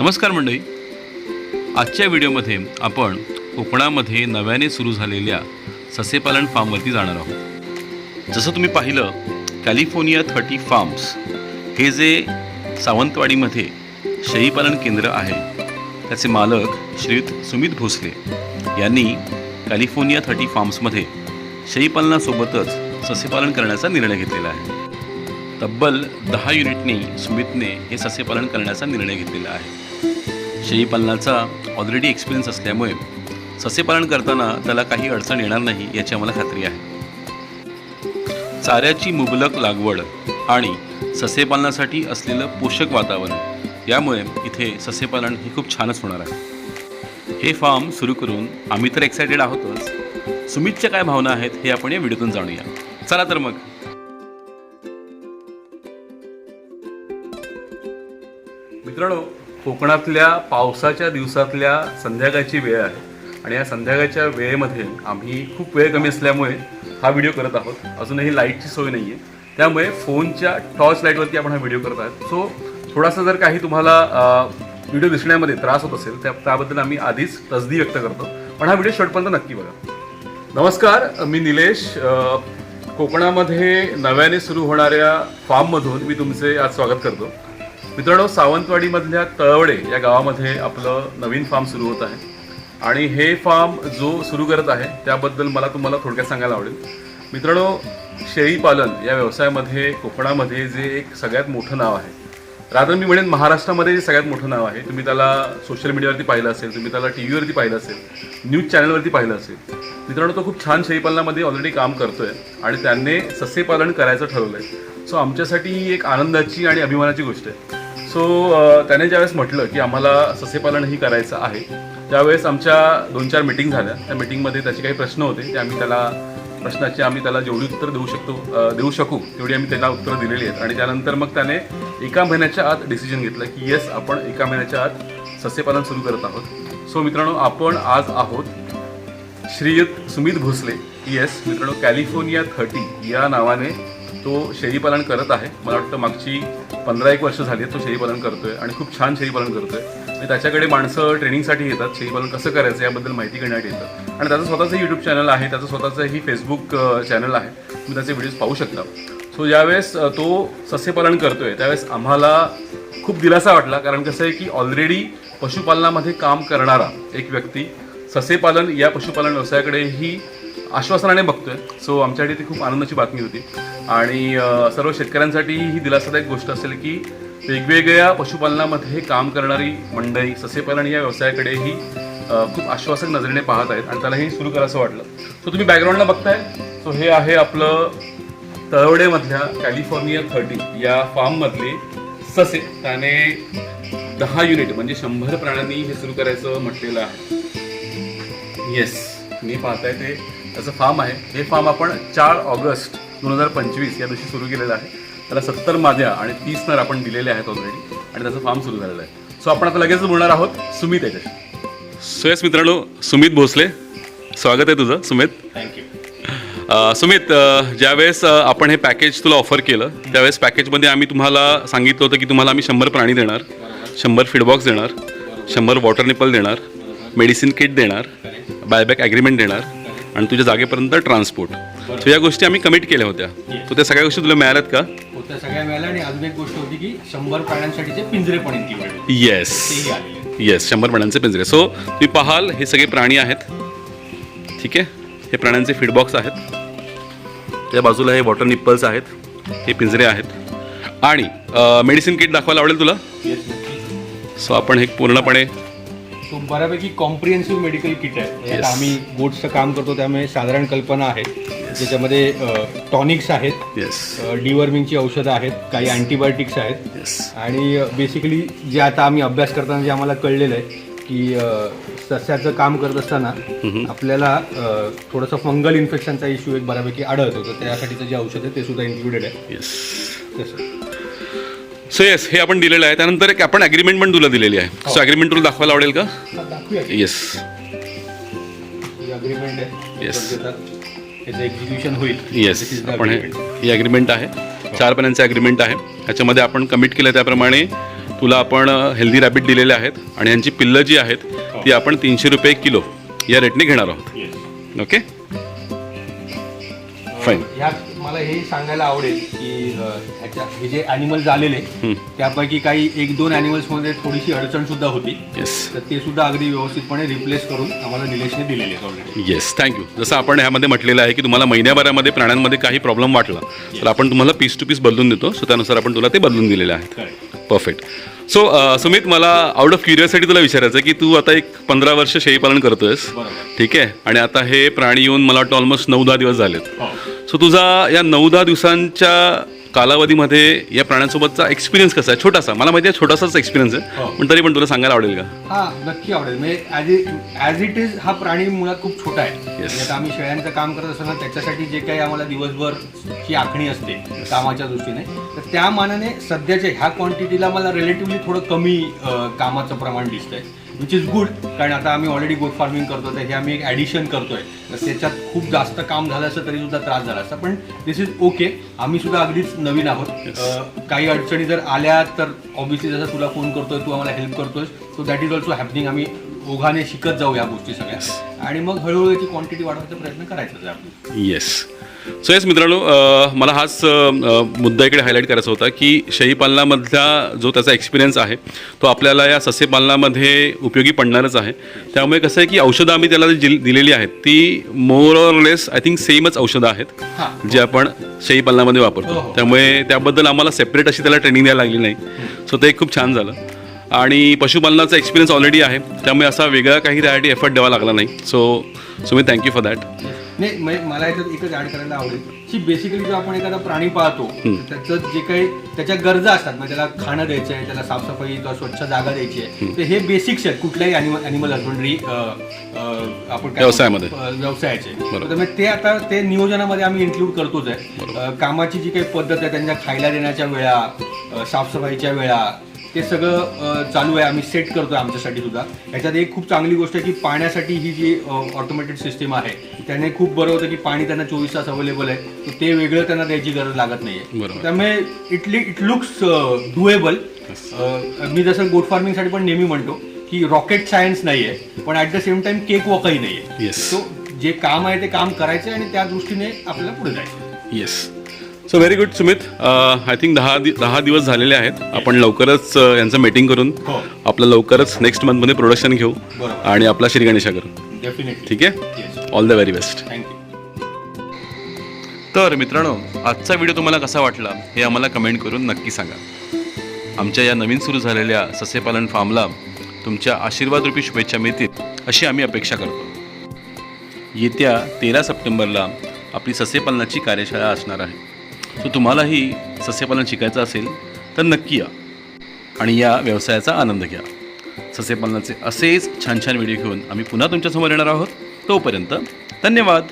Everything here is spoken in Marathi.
नमस्कार मंडळी. आजच्या व्हिडिओमध्ये आपण कोकणामध्ये नव्याने सुरू झालेल्या ससेपालन फार्मवरती जाणार आहोत. जसं तुम्ही पाहिलं कॅलिफोर्निया थर्टी फार्म्स हे जे सावंतवाडीमध्ये शेळीपालन केंद्र आहे त्याचे मालक श्रीयुत सुमित भोसले यांनी कॅलिफोर्निया थर्टी फार्म्समध्ये शेळीपालनासोबतच ससेपालन करण्याचा निर्णय घेतलेला आहे. तब्बल दहा युनिटनी सुमितने हे सस्यपालन करण्याचा निर्णय घेतलेला आहे. शेळीपालनाचा ऑलरेडी एक्सपिरियन्स असल्यामुळे सस्यपालन करताना त्याला काही अडचण येणार नाही याची आम्हाला खात्री आहे. चाऱ्याची मुबलक लागवड आणि सस्यपालनासाठी असलेलं पोषक वातावरण यामुळे इथे सस्यपालन हे खूप छानच होणार आहे. हे फार्म सुरू करून आम्ही तर एक्सायटेड आहोतच. सुमितच्या काय भावना आहेत हे आपण या व्हिडिओतून जाणूया. चला तर मग. मित्रांनो कोकणातल्या पावसाच्या दिवसातल्या संध्याकाळची वेळ आहे. आणि या संध्याकाळच्या वेळेमध्ये आम्ही खूप वेळ कमी असल्यामुळे हा व्हिडिओ करत आहोत. अजूनही लाईटची सोय नाही आहे त्यामुळे फोनच्या टॉर्च लाईटवरती आपण हा व्हिडिओ करत आहोत. सो थोडासा जर काही तुम्हाला व्हिडिओ दिसण्यामध्ये त्रास होत असेल त्या त्याबद्दल आम्ही आधीच तसदी व्यक्त करतो. पण हा व्हिडिओ शेवटपर्यंत नक्की बघा. नमस्कार मी निलेश. कोकणामध्ये नव्याने सुरू होणाऱ्या फार्ममधून मी तुमचे आज स्वागत करतो. मित्रांनो सावंतवाडीमधल्या तळवडे या गावामध्ये आपलं नवीन फार्म सुरू होत आहे. आणि हे फार्म जो सुरू करत आहे त्याबद्दल मला तुम्हाला थोडक्यात सांगायला आवडेल. मित्रांनो शेळीपालन या व्यवसायामध्ये कोकणामध्ये जे एक सगळ्यात मोठं नाव आहे. रात्र मी म्हणेन महाराष्ट्रामध्ये जे सगळ्यात मोठं नाव आहे तुम्ही त्याला सोशल मीडियावरती पाहिलं असेल तुम्ही त्याला टी व्हीवरती पाहिलं असेल न्यूज चॅनलवरती पाहिलं असेल. मित्रांनो तो खूप छान शेळीपालनामध्ये ऑलरेडी काम करतो आहे आणि त्यांनी सस्यपालन करायचं ठरवलं आहे सो आमच्यासाठी ही एक आनंदाची आणि अभिमानाची गोष्ट आहे. सो त्याने ज्यावेळेस म्हटलं की आम्हाला ससेपालनही करायचं आहे त्यावेळेस आमच्या दोन चार मिटिंग झाल्या. त्या मिटिंगमध्ये त्याचे काही प्रश्न होते ते आम्ही त्याला प्रश्नाची आम्ही त्याला जेवढी उत्तर देऊ शकतो देऊ शकू तेवढी आम्ही त्याला उत्तरं दिलेली आहेत. आणि त्यानंतर मग त्याने एका महिन्याच्या आत डिसिजन घेतलं की येस आपण एका महिन्याच्या आत सस्यपालन सुरू करत आहोत. सो मित्रांनो आपण आज आहोत श्रीयुत सुमित भोसले. येस मित्रांनो कॅलिफोर्निया थर्टी या नावाने तो शेळीपालन करत आहे. मला वाटतं मागची पंधरा एक वर्ष झाली आहेत तो शेळीपालन करतोय आणि खूप छान शेळीपालन करतोय. आणि त्याच्याकडे माणसं ट्रेनिंगसाठी येतात शेळीपालन कसं करायचं याबद्दल माहिती घेण्यात येतं. आणि त्याचं स्वतःचं यूट्यूब चॅनल आहे त्याचं स्वतःचंही फेसबुक चॅनल आहे. तुम्ही त्याचे व्हिडिओज पाहू शकता. सो ज्यावेळेस तो सस्यपालन करतोय त्यावेळेस आम्हाला खूप दिलासा वाटला. कारण कसं आहे की ऑलरेडी पशुपालनामध्ये काम करणारा एक व्यक्ती ससेपालन या पशुपालन व्यवसायाकडेही आश्वासनाने बघतोय. सो आमच्यासाठी ती खूप आनंदाची बातमी होती. आणि सर्व शेतकऱ्यांसाठी ही दिलासादायक गोष्ट असेल की वेगवेगळ्या पशुपालनामध्ये काम करणारी मंडळी ससेपालन या व्यवसायाकडेही खूप आश्वासक नजरेने पाहत आहेत आणि त्याला हे सुरू करायचं वाटलं. सो तुम्ही बॅकग्राऊंडला बघताय. सो हे आहे आपलं तळवडेमधल्या कॅलिफोर्निया थर्टी या फार्ममधले ससे. त्याने दहा युनिट म्हणजे शंभर प्राण्यांनी हे सुरू करायचं म्हटलेलं आहे. येस मी पाहताय ते त्याचं फार्म आहे. हे फार्म आपण चार ऑगस्ट दोन हजार पंचवीस या दिवशी सुरू केलेलं आहे. त्याला सत्तर माद्या आणि तीस नर आपण दिलेले आहेत ऑलरेडी आणि त्याचं फार्म सुरू झालेलं आहे. सो आपण आता लगेच बोलणार आहोत सुमित याच्याशी सो येस मित्रांनो सुमित भोसले. स्वागत आहे तुझं सुमित. थँक्यू सुमित ज्यावेळेस आपण हे पॅकेज तुला ऑफर केलं त्यावेळेस पॅकेजमध्ये आम्ही तुम्हाला सांगितलं होतं की तुम्हाला आम्ही शंभर प्राणी देणार शंभर फीडबॉक्स देणार शंभर वॉटर निपल देणार मेडिसिन किट देणार बायबॅक ॲग्रीमेंट देणार. आणि तुझ्या जागेपर्यंत ट्रान्सपोर्ट सो या गोष्टी आम्ही कमिट केल्या होत्या. सो त्या सगळ्या गोष्टी तुला मिळाल्यात का? होत्या सगळ्या मिळाल्या आणि अजून एक गोष्ट होती की शंभर प्राण्यांसाठीचे पिंजरे पण येस येस शंभर प्राण्यांचे पिंजरे. सो तुम्ही पाहाल हे सगळे प्राणी आहेत. ठीक आहे? हे प्राण्यांचे फीडबॉक्स आहेत. त्या बाजूला हे वॉटर निप्पल्स आहेत. हे पिंजरे आहेत. आणि मेडिसिन किट दाखवायला आवडेल तुला? सो आपण हे पूर्णपणे तो बऱ्यापैकी कॉम्प्रिहेन्सिव्ह मेडिकल किट आहे. यात आम्ही गोड्सचं काम करतो त्यामुळे साधारण कल्पना आहे. ज्याच्यामध्ये टॉनिक्स आहेत. येस डिवर्मिंगची औषधं आहेत. काही अँटीबायोटिक्स आहेत. येस आणि बेसिकली जे आता आम्ही अभ्यास करताना जे आम्हाला कळलेलं आहे की अ, सस्याचं काम करत असताना आपल्याला अ, थोडंसं फंगल इन्फेक्शनचा इश्यू एक बऱ्यापैकी आढळतो. तर त्यासाठीचं जे औषध आहे ते सुद्धा इन्क्लुडेड आहे. येस तसं सो येस हे आपण दिलेलं आहे. त्यानंतर एक आपण ॲग्रीमेंट पण तुला दिलेली आहे. सो ॲग्रीमेंट तुला दाखवायला आवडेल का? हा. येस ही अग्रीमेंट येस the आपण हे. ही ॲग्रीमेंट आहे. चार पानांचं ॲग्रीमेंट आहे. ह्याच्यामध्ये आपण कमिट केलं त्याप्रमाणे तुला आपण हेल्दी रॅबिट दिलेले आहेत आणि यांची पिल्लं जी आहेत ती आपण तीनशे रुपये किलो या रेटने घेणार आहोत. ओके फाईन मला हे सांगायला आवडेल की अ, ह्याच्या हे जे ॲनिमल्स आलेले त्यापैकी काही एक दोन animals मध्ये थोडीशी अडचण सुद्धा होती. येस तर ते सुद्धा अगदी व्यवस्थितपणे रिप्लेस करून आम्हाला निलेशने दिलेले आहेत ऑलरेडी येस थँक्यू जसं आपण ह्यामध्ये म्हटलेलं आहे की तुम्हाला महिन्याभरामध्ये प्राण्यांमध्ये काही प्रॉब्लेम वाटला तर आपण तुम्हाला पीस टू पीस बदलून देतो. सो त्यानुसार आपण तुला ते बदलून दिलेले करेक्ट परफेक्ट सो सुमित मला आउट ऑफ क्युरियोसिटी तुला विचारायचं आहे की तू आता एक पंधरा वर्ष शेळीपालन करतोयस. बरोबर. ठीक आहे? आणि आता हे प्राणी येऊन मला वाटतं ऑलमोस्ट नऊ दहा दिवस झालेत. हो. सो तुझा या नऊ दहा दिवसांच्या कालावधीमध्ये या प्राण्यांसोबतचा एक्सपिरियन्स कसा आहे? छोटासा. मला माहिती आहे छोटासाच एक्सपिरियन्स आहे. हो. पण तरी पण तुला सांगायला आवडेल का? हा नक्की आवडेल. म्हणजे ॲज ॲज इट इज हा प्राणी मुळात खूप छोटा आहे. म्हणजे आता आम्ही शेळ्यांचं काम करत असताना त्याच्यासाठी जे काही आम्हाला दिवसभर ची आखणी असते कामाच्या दृष्टीने तर त्या मानाने सध्याच्या ह्या क्वांटिटीला मला रिलेटिव्हली थोडं कमी अ, कामाचं प्रमाण दिसतंय. विच इज गुड कारण आता आम्ही ऑलरेडी गोट फार्मिंग करतो तर हे आम्ही एक ॲडिशन करतोय. तर त्याच्यात खूप जास्त काम झालं असतं तरी सुद्धा त्रास झाला असता. पण दिस इज ओके आम्ही सुद्धा अगदीच नवीन आहोत. काही अडचणी जर आल्या तर ऑब्व्हियसली जसं तुला फोन करतोय तू आम्हाला हेल्प करतोय so that is also happening आम्ही ओघाने शिकत जाऊ या गोष्टी सगळ्या. आणि मग हळूहळू याची क्वांटिटी वाढवायचा प्रयत्न करायचा येस सो येस मित्रांनो मला हाच मुद्दा इकडे हायलाईट करायचा होता की शेळीपालनामधला जो त्याचा एक्सपिरियन्स आहे तो आपल्याला या सस्यपालनामध्ये उपयोगी पडणारच आहे. त्यामुळे कसं आहे की औषधं आम्ही त्याला जी दिलेली आहेत ती more or less I think सेमच औषधं आहेत हां. जे आपण शेळीपालनामध्ये हो, वापरतो. हो. त्यामुळे त्याबद्दल आम्हाला सेपरेट अशी त्याला ट्रेनिंग द्यायला लागली नाही. सो ते खूप छान झालं. आणि पशुपालनाचा एक्सपिरियन्स ऑलरेडी आहे. त्यामुळे असा वेगळा काही त्यासाठी एफर्ट द्यावा लागला नाही. सो सो मी थँक्यू फॉर दॅट नाही म्हणजे मला याच्यात एकच ऍड करायला आवडेल. की बेसिकली जो आपण एखादा प्राणी पाहतो त्याचं जे काही त्याच्या गरजा असतात म्हणजे त्याला खाणं द्यायचं आहे त्याला साफसफाई किंवा स्वच्छ जागा द्यायची आहे. तर हे बेसिक्स आहेत कुठल्याही अॅनिमल हजबंडरी आपण व्यवसायामध्ये. व्यवसायाचे. ते आता ते नियोजनामध्ये आम्ही इन्क्लूड करतोच आहे. कामाची जी काही पद्धत आहे त्यांच्या खायला देण्याच्या वेळा साफसफाईच्या वेळा ते सगळं चालू आहे. आम्ही सेट करतोय आमच्यासाठी सुद्धा. याच्यात एक खूप चांगली गोष्ट आहे की पाण्यासाठी ही जी ऑटोमॅटिक सिस्टीम आहे त्याने खूप बरं होतं की पाणी त्यांना चोवीस तास अवेलेबल आहे. तर ते वेगळं त्यांना द्यायची गरज लागत नाहीये. बरोबर. त्यामुळे इटली इट लुक्स डुएबल मी जसं गोट फार्मिंगसाठी पण नेहमी म्हणतो की रॉकेट सायन्स नाहीये पण at the same time cake वॉकही नाहीये. Yes. सो जे काम आहे ते काम करायचं आणि त्या दृष्टीने आपल्याला पुढे जायचं yes so very good Sumit I think दहा दि दहा दिवस झालेले आहेत. आपण लवकरच अ, यांचं मीटिंग करून हो. आपलं लवकरच नेक्स्ट मंथमध्ये प्रोडक्शन घेऊ. आणि आपला श्री गणेशा करू डेफिनेटली ठीक आहे? All the very best thank you तर मित्रांनो आजचा व्हिडिओ तुम्हाला कसा वाटला हे आम्हाला कमेंट करून नक्की सांगा. आमच्या या नवीन सुरू झालेल्या सस्यपालन फार्मला तुमच्या आशीर्वादरूपी शुभेच्छा मिळतील अशी आम्ही अपेक्षा करतो. येत्या तेरा सप्टेंबरला आपली सस्यपालनाची कार्यशाळा असणार आहे. सो तुम्हालाही सस्यपालन शिकायचं असेल तर नक्की या. आणि या व्यवसायाचा आनंद घ्या. सस्यपालनाचे असेच छान छान व्हिडिओ घेऊन आम्ही पुन्हा तुमच्यासमोर येणार आहोत. तोपर्यंत धन्यवाद.